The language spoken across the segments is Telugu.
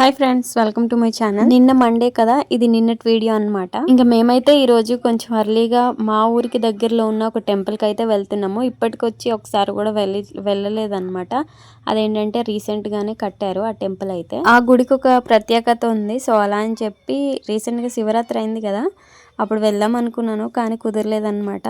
Hi friends welcome to my channel నిన్న మండే కదా ఇది నిన్నటి వీడియో అన్నమాట. ఇంకా మేమైతే ఈ రోజు కొంచెం అర్లీగా మా ఊరికి దగ్గరలో ఉన్న ఒక టెంపుల్కి అయితే వెళ్తున్నాము. ఇప్పటికొచ్చి ఒకసారి కూడా వెళ్ళి వెళ్ళలేదన్నమాట. అదేంటంటే రీసెంట్ గానే కట్టారు ఆ టెంపుల్ అయితే. ఆ గుడికి ఒక ప్రత్యేకత ఉంది. సో అలా అని చెప్పి రీసెంట్గా శివరాత్రి అయింది కదా అప్పుడు వెళ్దాం అనుకున్నాను కానీ కుదరలేదన్నమాట.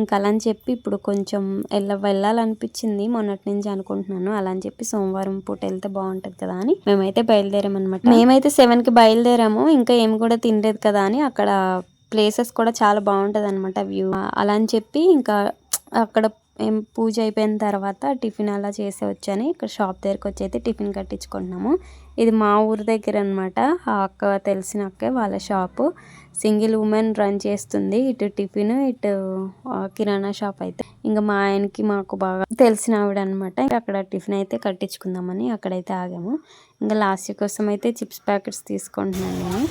ఇంకా అలా అని చెప్పి ఇప్పుడు కొంచెం వెళ్ళ వెళ్ళాలనిపించింది మొన్నటి నుంచి అనుకుంటున్నాను. అలా అని చెప్పి సోమవారం పూట వెళ్తే బాగుంటుంది కదా అని మేమైతే బయలుదేరామన్నమాట. మేమైతే సెవెన్కి బయలుదేరాము. ఇంకా ఏమి కూడా తినలేదు కదా అని అక్కడ ప్లేసెస్ కూడా చాలా బాగుంటుంది అనమాట వ్యూ అలా అని చెప్పి ఇంకా అక్కడ ఏం పూజ అయిపోయిన తర్వాత టిఫిన్ అలా చేసి వచ్చాను. ఇక్కడ షాప్ దగ్గరికి వచ్చి అయితే టిఫిన్ కట్టించుకుంటున్నాము. ఇది మా ఊరి దగ్గర అనమాట ఆ అక్క తెలిసిన అక్కే వాళ్ళ షాపు సింగిల్ ఉమెన్ రన్ చేస్తుంది. ఇటు టిఫిన్ ఇటు కిరాణా షాప్ అయితే. ఇంకా మా ఆయనకి మాకు బాగా తెలిసిన ఆవిడ అనమాట అక్కడ టిఫిన్ అయితే కట్టించుకుందామని అక్కడైతే ఆగాము. ఇంకా లాస్ట్ కోసం అయితే చిప్స్ ప్యాకెట్స్ తీసుకుంటున్నాను నేను.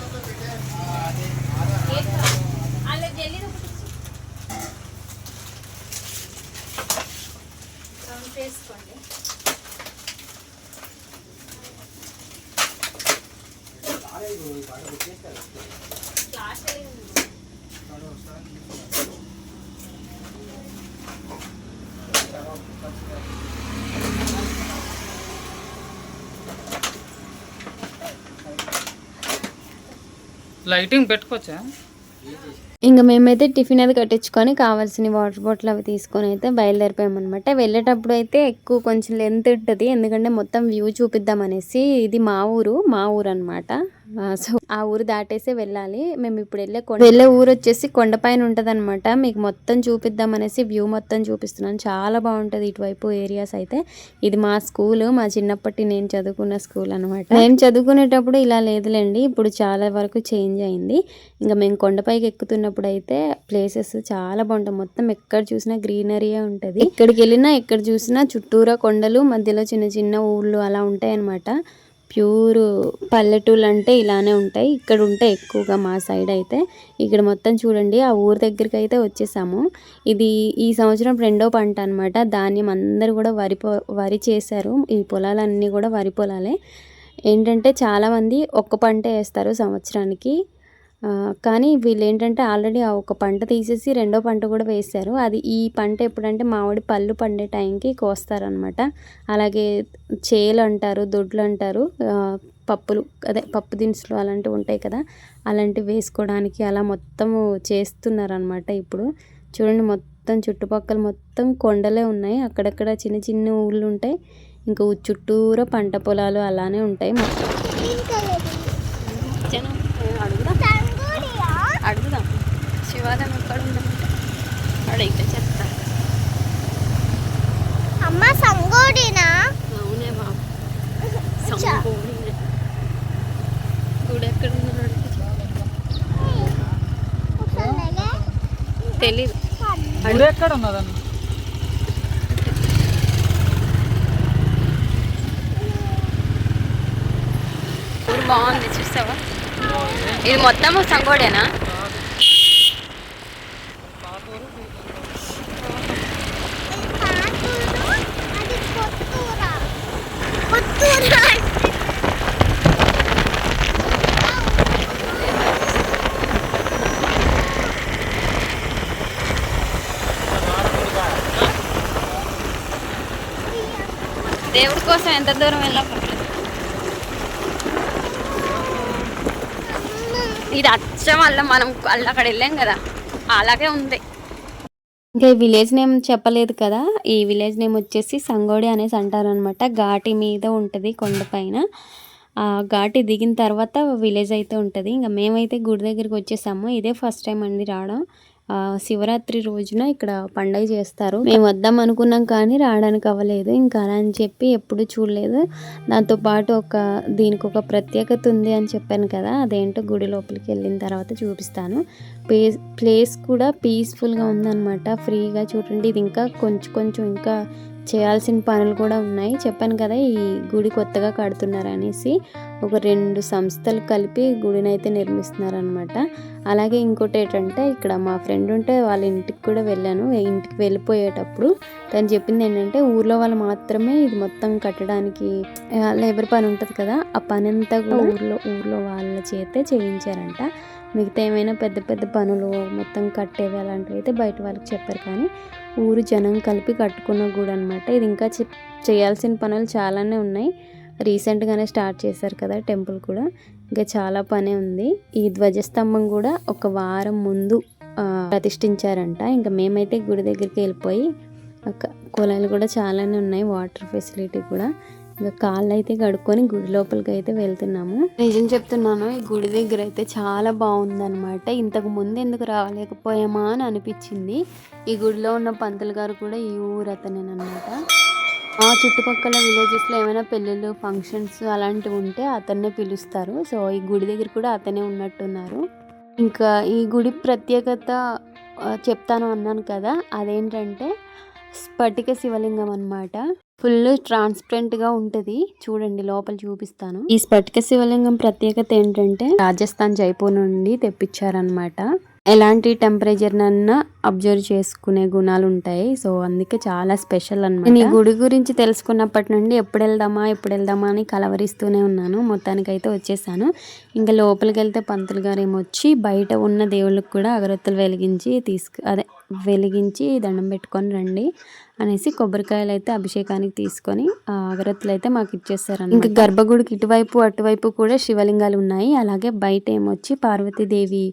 లైటింగ్ పెట్టుకోవచ్చా ఇంకా మేమైతే టిఫిన్ అది కట్టించుకొని కావాల్సిన వాటర్ బాటిల్ అవి తీసుకొని అయితే బయలుదేరిపోయామన్నమాట. వెళ్ళేటప్పుడు అయితే ఎక్కువ కొంచెం లెంత్ ఉంటుంది. ఎందుకంటే మొత్తం వ్యూ చూపిద్దాం అనేసి ఇది మా ఊరు మా ఊరు అనమాట సో ఆ ఊరు దాటేసి వెళ్ళాలి. మేము ఇప్పుడు వెళ్ళే కొండ వెళ్ళే ఊరు వచ్చేసి కొండపైన ఉంటుంది అనమాట మీకు మొత్తం చూపిద్దాం అనేసి వ్యూ మొత్తం చూపిస్తున్నాను. చాలా బాగుంటుంది ఇటువైపు ఏరియాస్ అయితే. ఇది మా స్కూల్ మా చిన్నప్పటి నేను చదువుకున్న స్కూల్ అనమాట నేను చదువుకునేటప్పుడు ఇలా లేదులేండి. ఇప్పుడు చాలా వరకు చేంజ్ అయింది. ఇంకా మేము కొండపైకి ఎక్కుతున్నప్పుడు అయితే ప్లేసెస్ చాలా బాగుంటాయి. మొత్తం ఎక్కడ చూసినా గ్రీనరీయే ఉంటుంది. ఎక్కడికి వెళ్ళినా ఎక్కడ చూసినా చుట్టూరా కొండలు మధ్యలో చిన్న చిన్న ఊళ్ళు అలా ఉంటాయి అనమాట ప్యూర్ పల్లెటూళ్ళు అంటే ఇలానే ఉంటాయి. ఇక్కడ ఉంటాయి ఎక్కువగా మా సైడ్ అయితే. ఇక్కడ మొత్తం చూడండి ఆ ఊరు దగ్గరికి అయితే వచ్చేసాము. ఇది ఈ సంవత్సరం రెండో పంట అనమాట ధాన్యం అందరూ కూడా వరి పొ వరి చేశారు. ఈ పొలాలన్నీ కూడా వరి పొలాలే. ఏంటంటే చాలామంది ఒక్క పంట వేస్తారు సంవత్సరానికి. కానీ వీళ్ళు ఏంటంటే ఆల్రెడీ ఆ ఒక పంట తీసేసి రెండో పంట కూడా వేశారు. అది ఈ పంట ఎప్పుడంటే మామిడి పళ్ళు పండే టైంకి కోస్తారనమాట అలాగే చేలు అంటారు దొడ్లు అంటారు పప్పులు అదే పప్పు దినుసులు అలాంటివి ఉంటాయి కదా అలాంటివి వేసుకోవడానికి అలా మొత్తము చేస్తున్నారనమాట ఇప్పుడు. చూడండి మొత్తం చుట్టుపక్కల మొత్తం కొండలే ఉన్నాయి. అక్కడక్కడ చిన్న చిన్న ఊళ్ళు ఉంటాయి. ఇంకా చుట్టూరా పంట పొలాలు అలానే ఉంటాయి. మొత్తం శివాలయం ఎక్కడ ఉందంటే అడిగితే చెప్తా అమ్మ సంగోడినా? అవునే బాబు. గుడి ఎక్కడ ఉందని అడిగితే చెప్తా. తెలీదు. గుడి ఎక్కడ ఉన్నదండి ఊరు బాగుంది చూసావా? ఇది మొత్తం సంగోడేనా? దేవుడి కోసం ఎంత దూరం వెళ్ళా ఇది అచ్చం వల్ల మనం అల్ల అక్కడ వెళ్ళాం కదా. అలాగే ఉంది. ఇంకా ఈ విలేజ్ నేమ్ చెప్పలేదు కదా. ఈ విలేజ్ నేమ్ వచ్చేసి సంగోడి అనేసి అంటారనమాట ఘాటి మీద ఉంటుంది కొండపైన ఆ ఘాటి దిగిన తర్వాత విలేజ్ అయితే ఉంటుంది. ఇంకా మేమైతే గుడి దగ్గరికి వచ్చేసాము. ఇదే ఫస్ట్ టైం అండి రావడం. శివరాత్రి రోజున ఇక్కడ పండగ చేస్తారు. మేము వద్దాం అనుకున్నాం కానీ రావడానికి అవ్వలేదు. ఇంకా అలా అని చెప్పి ఎప్పుడు చూడలేదు. దాంతో పాటు ఒక దీనికి ఒక ప్రత్యేకత ఉంది అని చెప్పాను కదా అదేంటో గుడి లోపలికి వెళ్ళిన తర్వాత చూపిస్తాను. ప్లేస్ ప్లేస్ కూడా పీస్ఫుల్గా ఉందన్నమాట. ఫ్రీగా చూడండి. ఇది ఇంకా కొంచెం కొంచెం ఇంకా చేయాల్సిన పనులు కూడా ఉన్నాయి. చెప్పాను కదా ఈ గుడి కొత్తగా కడుతున్నారు అనేసి ఒక రెండు సంస్థలు కలిపి గుడిని అయితే నిర్మిస్తున్నారనమాట అలాగే ఇంకోటి ఏంటంటే ఇక్కడ మా ఫ్రెండ్ ఉంటే వాళ్ళ ఇంటికి కూడా వెళ్ళాను. ఇంటికి వెళ్ళిపోయేటప్పుడు తను చెప్పింది ఏంటంటే ఊర్లో వాళ్ళు మాత్రమే ఇది మొత్తం కట్టడానికి లేబర్ పని ఉంటుంది కదా ఆ పని అంతా కూడా ఊర్లో ఊర్లో వాళ్ళ చేతే చేయించారంట. మిగతా ఏమైనా పెద్ద పెద్ద పనులు మొత్తం కట్టేవి అలాంటివి అయితే బయట వాళ్ళకి చెప్పారు. కానీ ఊరు జనం కలిపి కట్టుకున్న గుడి అనమాట ఇది ఇంకా చెప్- చేయాల్సిన పనులు చాలానే ఉన్నాయి. రీసెంట్గానే స్టార్ట్ చేశారు కదా టెంపుల్ కూడా. ఇంకా చాలా పనే ఉంది. ఈ ధ్వజస్తంభం కూడా ఒక వారం ముందు ప్రతిష్ఠించారంట. ఇంకా మేమైతే గుడి దగ్గరికి వెళ్ళిపోయి ఒక కుళాయిలు కూడా చాలానే ఉన్నాయి వాటర్ ఫెసిలిటీ కూడా. ఇంకా కాళ్ళు అయితే కడుక్కొని గుడి లోపలికి అయితే వెళ్తున్నాము. నిజం చెప్తున్నాను ఈ గుడి దగ్గర అయితే చాలా బాగుందనమాట ఇంతకు ముందు ఎందుకు రాలేకపోయామా అని అనిపించింది. ఈ గుడిలో ఉన్న పంతులు గారు కూడా ఈ ఊరు అతనేనమాట ఆ చుట్టుపక్కల విలేజెస్లో ఏమైనా పెళ్ళిళ్ళు ఫంక్షన్స్ అలాంటివి ఉంటే అతన్నే పిలుస్తారు. సో ఈ గుడి దగ్గర కూడా అతనే ఉన్నట్టున్నారు. ఇంకా ఈ గుడి ప్రత్యేకత చెప్తాను అన్నాను కదా అదేంటంటే స్ఫటిక శివలింగం అనమాట ఫుల్ ట్రాన్స్పరెంట్గా ఉంటుంది. చూడండి లోపల చూపిస్తాను. ఈ స్ఫటిక శివలింగం ప్రత్యేకత ఏంటంటే రాజస్థాన్ జైపూర్ నుండి తెప్పించారనమాట ఎలాంటి టెంపరేచర్ నన్నా అబ్జర్వ్ చేసుకునే గుణాలు ఉంటాయి సో అందుకే చాలా స్పెషల్ అన్నమాట. నేను ఈ గుడి గురించి తెలుసుకున్నప్పటి నుండి ఎప్పుడు వెళ్దామా ఎప్పుడు వెళ్దామా అని కలవరిస్తూనే ఉన్నాను. మొత్తానికి అయితే వచ్చేసాను. ఇంకా లోపలికి వెళ్తే పంతులు గారు ఏమొచ్చి బయట ఉన్న దేవుళ్ళకి కూడా అగరొత్తులు వెలిగించి తీసుకు అదే వెలిగించి దండం పెట్టుకొని రండి అనేసి కొబ్బరికాయలు అయితే అభిషేకానికి తీసుకొని అగరత్తులు అయితే మాకు ఇచ్చేస్తారు ఇంకా గర్భగుడికి ఇటువైపు అటువైపు కూడా శివలింగాలు ఉన్నాయి అలాగే బయట ఏమొచ్చి పార్వతీదేవి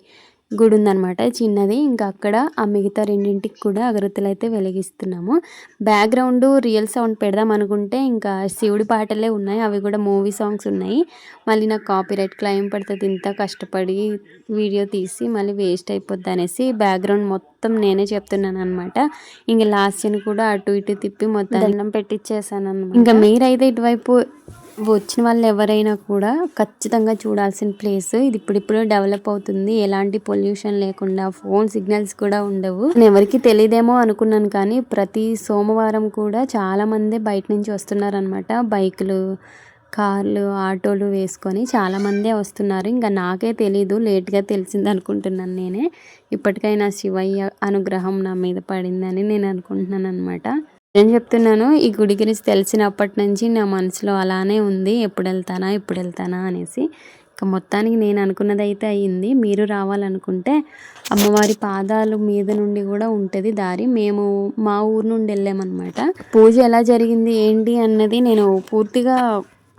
గుడి ఉందన్నమాట చిన్నది. ఇంకా అక్కడ ఆ మిగతా రెండింటికి కూడా అగరత్తులు అయితే వెలిగిస్తున్నాము. బ్యాక్గ్రౌండ్ రియల్ సౌండ్ పెడదాం అనుకుంటే ఇంకా శివుడి పాటలే ఉన్నాయి. అవి కూడా మూవీ సాంగ్స్ ఉన్నాయి. మళ్ళీ నాకు కాపీరైట్ క్లైమ్ పడుతుంది. ఇంత కష్టపడి వీడియో తీసి మళ్ళీ వేస్ట్ అయిపోద్ది అనేసి బ్యాక్గ్రౌండ్ మొత్తం నేనే చెప్తున్నాను అనమాట ఇంకా లాస్ట్ కూడా అటు ఇటు తిప్పి మొత్తం దండం పెట్టించేసాను అనమాట ఇంకా మీరైతే ఇటువైపు వచ్చిన వాళ్ళు ఎవరైనా కూడా ఖచ్చితంగా చూడాల్సిన ప్లేస్ ఇది ఇప్పుడిప్పుడు డెవలప్ అవుతుంది. ఎలాంటి పొల్యూషన్ లేకుండా ఫోన్ సిగ్నల్స్ కూడా ఉండవు. నేను ఎవరికి తెలియదేమో అనుకున్నాను కానీ ప్రతి సోమవారం కూడా చాలా మంది బయట నుంచి వస్తున్నారనమాట బైకులు కార్లు ఆటోలు వేసుకొని చాలామందే వస్తున్నారు. ఇంకా నాకే తెలీదు లేట్గా తెలిసింది అనుకుంటున్నాను నేనే. ఇప్పటికైనా శివయ్య అనుగ్రహం నా మీద పడిందని నేను అనుకుంటున్నాను అనమాట నేను చెప్తున్నాను ఈ గుడి గురించి తెలిసినప్పటి నుంచి నా మనసులో అలానే ఉంది ఎప్పుడు వెళ్తానా ఎప్పుడు వెళ్తానా అనేసి. ఇక మొత్తానికి నేను అనుకున్నది అయితే అయ్యింది. మీరు రావాలనుకుంటే అమ్మవారి పాదాలు మీద నుండి కూడా ఉంటుంది దారి. మేము మా ఊరు నుండి వెళ్ళామన్నమాట. పూజ ఎలా జరిగింది ఏంటి అన్నది నేను పూర్తిగా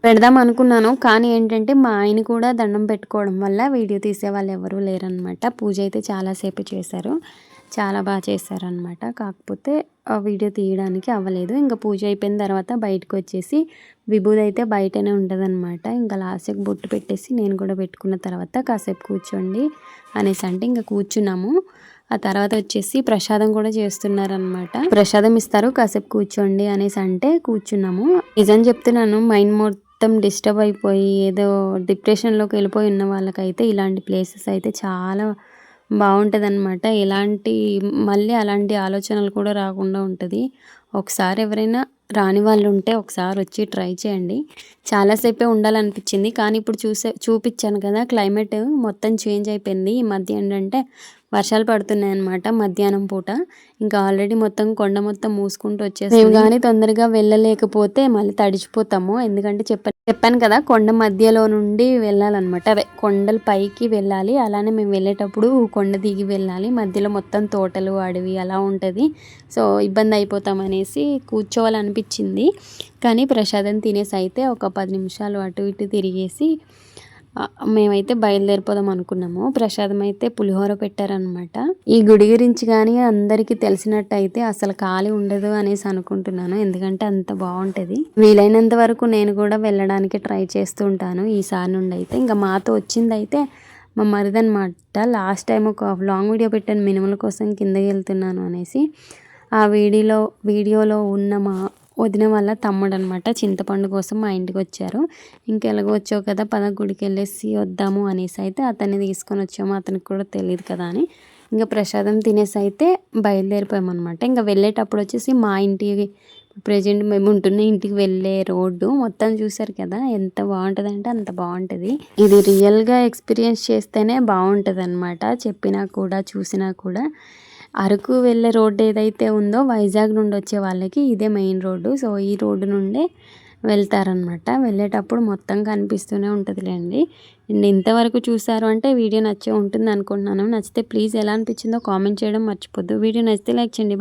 పెడదాం అనుకున్నాను. కానీ ఏంటంటే మా ఆయన కూడా దండం పెట్టుకోవడం వల్ల వీడియో తీసే వాళ్ళు ఎవరూ లేరనమాట పూజ అయితే చాలాసేపు చేశారు. చాలా బాగా చేశారనమాట కాకపోతే ఆ వీడియో తీయడానికి అవ్వలేదు. ఇంకా పూజ అయిపోయిన తర్వాత బయటకు వచ్చేసి విభూది అయితే బయటనే ఉంటుందన్నమాట. ఇంకా లాస్ట్కి బొట్టు పెట్టేసి నేను కూడా పెట్టుకున్న తర్వాత కాసేపు కూర్చోండి అనేసి అంటే ఇంకా కూర్చున్నాము. ఆ తర్వాత వచ్చేసి ప్రసాదం కూడా చేస్తున్నారనమాట ప్రసాదం ఇస్తారు కాసేపు కూర్చోండి అనేసి అంటే కూర్చున్నాము. నిజం చెప్తున్నాను మైండ్ మొత్తం డిస్టర్బ్ అయిపోయి ఏదో డిప్రెషన్లోకి వెళ్ళిపోయి ఉన్న వాళ్ళకైతే ఇలాంటి ప్లేసెస్ అయితే చాలా బాగుంటుంది అనమాట ఎలాంటి మళ్ళీ అలాంటి ఆలోచనలు కూడా రాకుండా ఉంటుంది. ఒకసారి ఎవరైనా రాని వాళ్ళు ఉంటే ఒకసారి వచ్చి ట్రై చేయండి. చాలాసేపే ఉండాలనిపించింది. కానీ ఇప్పుడు చూసే చూపించాను కదా క్లైమేట్ మొత్తం చేంజ్ అయిపోయింది. ఈ మధ్య ఏంటంటే వర్షాలు పడుతున్నాయి అనమాట మధ్యాహ్నం పూట. ఇంకా ఆల్రెడీ మొత్తం కొండ మొత్తం మూసుకుంటూ వచ్చేసి మేము కానీ తొందరగా వెళ్ళలేకపోతే మళ్ళీ తడిచిపోతాము. ఎందుకంటే చెప్ప చెప్పాను కదా కొండ మధ్యలో నుండి వెళ్ళాలన్నమాట. అదే కొండల పైకి వెళ్ళాలి. అలానే మేము వెళ్ళేటప్పుడు కొండ దిగి వెళ్ళాలి. మధ్యలో మొత్తం తోటలు అడవి అలా ఉంటుంది. సో ఇబ్బంది అయిపోతాం అనేసి కూర్చోవాలనిపించింది. కానీ ప్రసాదం తినేసి అయితే ఒక పది నిమిషాలు అటు ఇటు తిరిగేసి మేమైతే బయలుదేరిపోదాం అనుకున్నాము. ప్రసాదం అయితే పులిహోర పెట్టారనమాట ఈ గుడి గురించి కానీ అందరికీ తెలిసినట్టయితే అసలు ఖాళీ ఉండదు అనేసి అనుకుంటున్నాను. ఎందుకంటే అంత బాగుంటుంది. వీలైనంత వరకు నేను కూడా వెళ్ళడానికి ట్రై చేస్తూ ఉంటాను. ఈసారి నుండి అయితే ఇంకా మాతో వచ్చిందైతే మా మరిదనమాట లాస్ట్ టైం ఒక లాంగ్ వీడియో పెట్టాను మినిమల్ కోసం కిందకి వెళ్తున్నాను అనేసి. ఆ వీడియోలో వీడియోలో ఉన్న మా వదిన వాళ్ళ తమ్ముడు అనమాట చింతపండు కోసం మా ఇంటికి వచ్చారు. ఇంకా ఎలాగో వచ్చావు కదా పద గుడికి వెళ్ళేసి వద్దాము అనేసి అయితే అతన్ని తీసుకొని వచ్చాము. అతనికి కూడా తెలియదు కదా అని. ఇంకా ప్రసాదం తినేసి అయితే బయలుదేరిపోయామన్నమాట. ఇంకా వెళ్ళేటప్పుడు వచ్చేసి మా ఇంటి ప్రజెంట్ మేము ఉంటున్న ఇంటికి వెళ్ళే రోడ్డు మొత్తం చూసారు కదా ఎంత బాగుంటుంది అంటే అంత బాగుంటుంది. ఇది రియల్గా ఎక్స్పీరియన్స్ చేస్తేనే బాగుంటుంది అనమాట చెప్పినా కూడా చూసినా కూడా. అరకు వెళ్ళే రోడ్డు ఏదైతే ఉందో వైజాగ్ నుండి వచ్చే వాళ్ళకి ఇదే మెయిన్ రోడ్డు. సో ఈ రోడ్డు నుండే వెళ్తారనమాట వెళ్ళేటప్పుడు మొత్తం కనిపిస్తూనే ఉంటుందిలేండి. అండ్ ఇంతవరకు చూసారు అంటే వీడియో నచ్చే ఉంటుంది అనుకుంటున్నాను నచ్చితే ప్లీజ్ ఎలా అనిపించిందో కామెంట్ చేయడం మర్చిపోద్దు. వీడియో నచ్చితే లైక్ చేయండి.